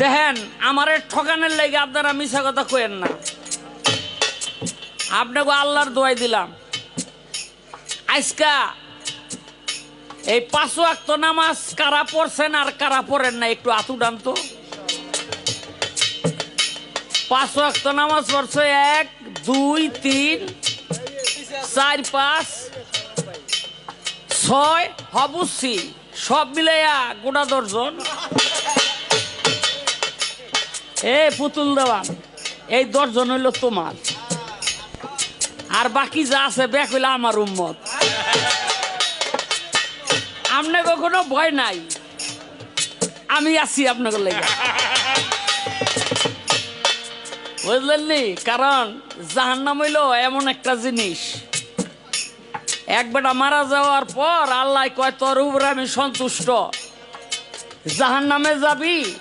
দেখেন, আমারে ঠকানের লেগে আপনারা মিশা কথা কইেন না। আপনাকে আল্লাহর দোয়াই দিলাম। আজকা এই পাঁচ ওয়াক্ত নামাজ কারা পড়ছেন আর কারা পড়েন না, একটু আতু ডান তো। পাঁচ ওয়াক্ত নামাজ পড়ছে এক, দুই, তিন, চার, পাঁচ, ছয় হবুসি সব মিলাইয়া গোটা দর্জন এ, পুতুল দেওয়ান এই দশজন হইল তোমার। আর বাকি যা আছে ব্যাক হইলে আমার উম্মত। আপনি কখনো ভয় নাই। আমি আছি আপনাকে লেগে। বুঝলেন নি? কারণ জাহান্নাম হইল এমন একটা জিনিস। একবেটা মারা যাওয়ার পর আল্লাহ কয়, তোর উপরে আমি সন্তুষ্ট। জাহান্নামে যাবি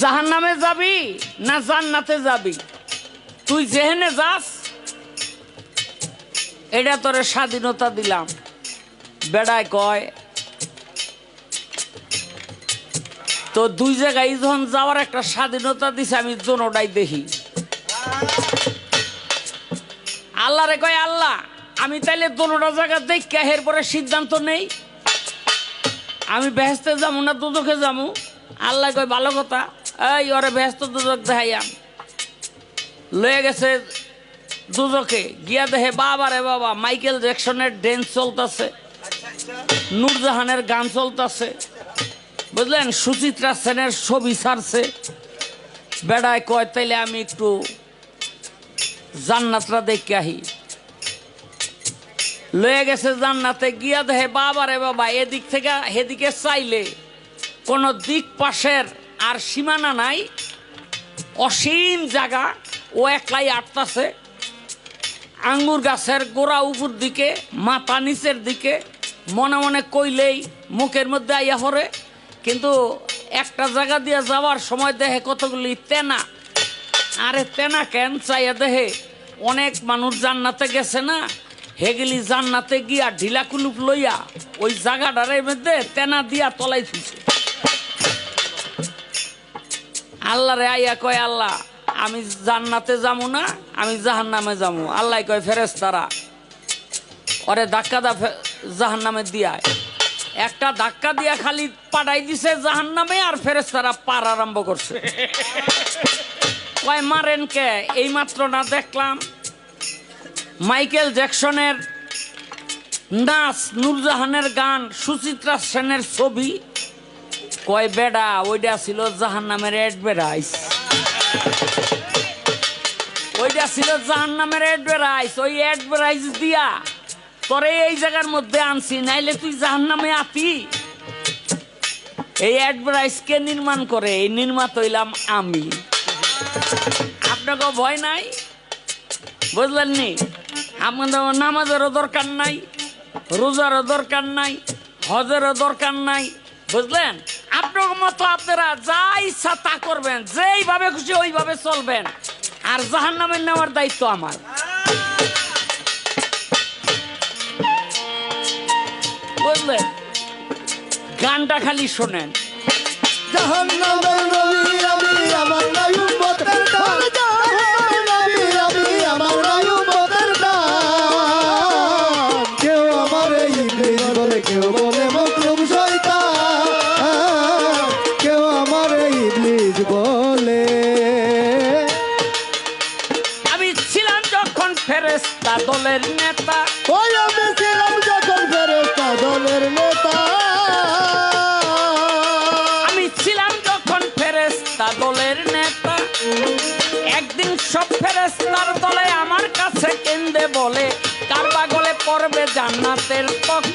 জাহান নামে যাবি না জান্নাতে যাবি? তুই যেহেনে যাস, এটা তোরে স্বাধীনতা দিলাম। বেড়ায় কয়, তো দুই জায়গায় যখন যাওয়ার একটা স্বাধীনতা দিছে, আমি জোনোটাই দেখি। আল্লাহ রে কয়, আল্লাহ, আমি তাইলে দোনোটা জায়গা দেখে এরপরে সিদ্ধান্ত নেই। আমি বেহেস্তে যাব না দুদকে যাব? আল্লাহ কয়, ভালো কথা। এই, ওরে ব্যস্ত দুদক দেখাইয়াম লয়ে গেছে দুদকে। গিয়া দেখে, বাবা রে বাবা, মাইকেল জ্যাকসনের ড্যান্স চলতেছে। নূরজাহানের গান চলতেছে। বুঝলেন? সুচিত্রা সেনের ছবি ছাড়ছে। বেড়ায় কয়, তাইলে আমি একটু জান্নাতটা দেখে আহি। লয়ে গেছে জান্নাতে। গিয়া দেহে বাবা রে বাবা, এদিক থেকে, হেদিকে চাইলে কোনো দিক পাশের আর সীমানা নাই, অসীম জায়গা, ও একলাই আটতাছে। আঙ্গুর গাছের গোড়া উপর দিকে, মাথা নিচের দিকে, মনে মনে কইলেই মুখের মধ্যে আইয়া হরে কিন্তু একটা জায়গা দিয়ে যাওয়ার সময় দেখে কতগুলি তেনা, আরে তেনা কেন চাইয়া দেহে? অনেক মানুষ জান্নাতে গেছে না? হেগিলি জান্নাতে গিয়া ঢিলা কুলুপ লইয়া ওই জায়গাটার মধ্যে তেনা দিয়া তলাই থুছে আল্লাহ রে আইয়া কয়, আল্লাহ, আমি জান্নাতে যাব না, আমি জাহান নামে যাব আল্লাহ কয় ফেরেস তারা ওরে ধাক্কা দা জাহান নামে দিয়ায়। একটা ধাক্কা দিয়া খালি পাঠাই দিছে জাহান নামে আর ফেরেস তারা পার আরম্ভ করছে। কয়, মারেন কে? এই মাত্র না, দেখলাম মাইকেল জ্যাকসনের নাচ নূরজাহানের গান সুচিত্রা সেনের ছবি কয় বেডা ওইটা ছিল জাহান নামের অ্যাডভার্টাইজ ওইটা ছিল জাহান নামের অ্যাডভার্টাইজ ওই অ্যাডভার্টাইজ দিয়া তোরে এই জায়গার মধ্যে আনছি, নাইলে তুই জাহান নামে আতি। এই অ্যাডভার্টাইজ কে নির্মাণ করে, এই নির্মাত হইলাম আমি। আপনাকে ভয় নাই? বুঝলেন নি? আপনাদের নামাজেরও দরকার নাই, রোজারও দরকার নাই, হজেরও দরকার নাই, বুঝলেন? আপনার মতো আপনারা যা ইচ্ছা তা করবেন যেইভাবে খুশি ওইভাবে চলবেন। আর জাহান নামের নেওয়ার দায়িত্ব আমার। বুঝলেন গানটা খালি শোনেন। জাহান্নামের নবী আমি আমার নাই ফেরেস্তা দলের নেতা। ওই আমি ছিলাম যখন ফেরেশতা দলের নেতা। আমি ছিলাম যখন ফেরেস্তা দলের নেতা। একদিন সব ফেরেস্তার দলে আমার কাছে কেন্দে বলে কার বাগলে পড়বে জান্নাতের তক্তা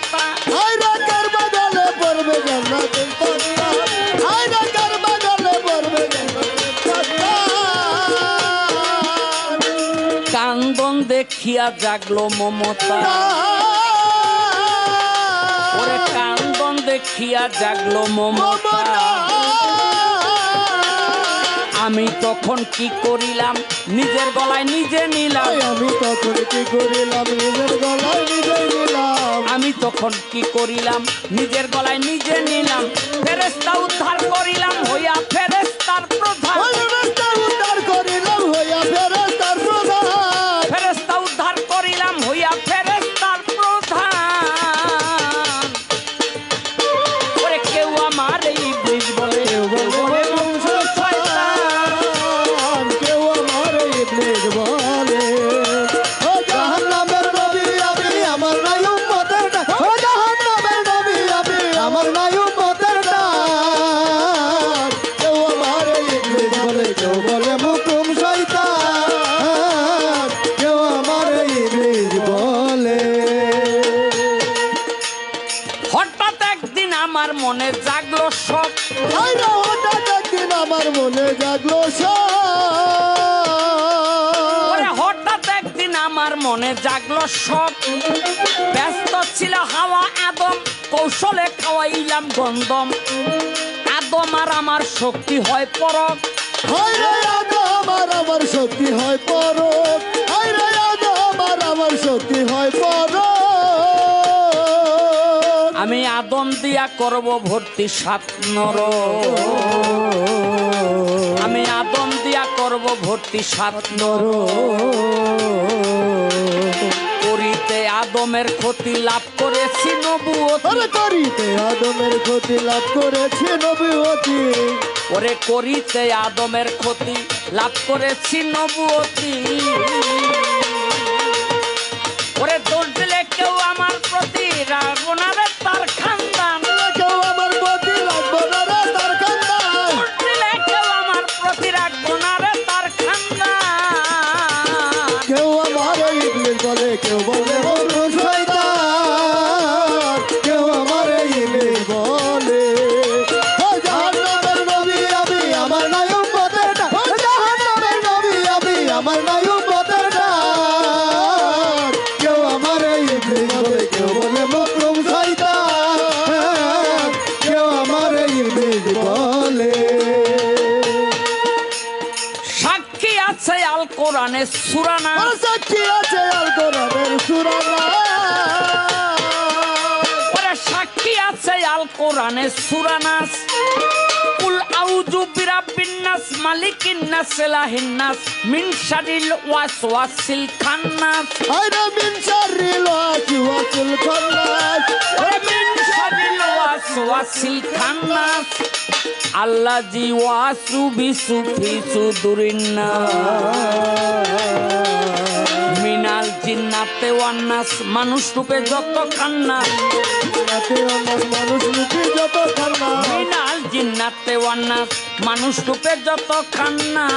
কান্দন দেখিয়া জাগলো মমতা। ওরে কান্দন দেখিয়া জাগলো মমতা। আমি তখন কি করিলাম? নিজের গলায় নিজে নিলাম। আমি তখন কি করিলাম? নিজের গলায় নিজে নিলাম। আমি তখন কি করিলাম? নিজের গলায় নিজে নিলাম। ফেরেস্তা উদ্ধার করিলাম হইয়া ফেরেস্তার প্রধান। জাগলো শখ ব্যস্ত ছিল হাওয়া আদম কৌশলে খাওয়াইলাম গন্ধম। আদম আর আমার শক্তি হয় পরক রে আমার আমার শক্তি হয় পর হায় রে আমার আমার শক্তি হয় পর আমি আদম দিয়া করব ভর্তি সাত নর। আমি আদম দিয়া করব ভর্তি সাত নর। করিতে আদমের ক্ষতি লাভ করেছি নবুয়তি করিতে আদমের ক্ষতি লাভ করেছি নবীতি ওরে করিতে আদমের ক্ষতি লাভ করেছি নবুয়তি আছে আল কোরআনে সুরানা সাক্ষী আছে আল কোরআনের সুরানা সাক্ষী আছে আল কোরআনের সুরানাস কুল আউযু বিরাব্বিন নাস মালিকিন নাস ইলাহিন নাস মিন শারিল ওয়াসওয়াসিল খান্নাস। আইরা মিন শারিল ওয়াসওয়াসিল খান্নাস। ওরে মিন শারিল ওয়াসওয়াসিল খান্নাস। আল্লাজি ওয়াসু বিসু ফি সুদুরিন মিনাল জিন্নাতে ওয়ান্নাস মানুষ রূপে যত আমার মানুষ রূপে যত মিনাল জিন্নাতে ওয়ান্নাস মানুষ রূপে যত কান্না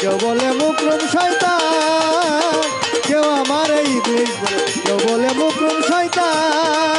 কেউ বলে মুকরুম শয়তান কেউ আমার এই বলে কেউ বলে মুকরুম শয়তান।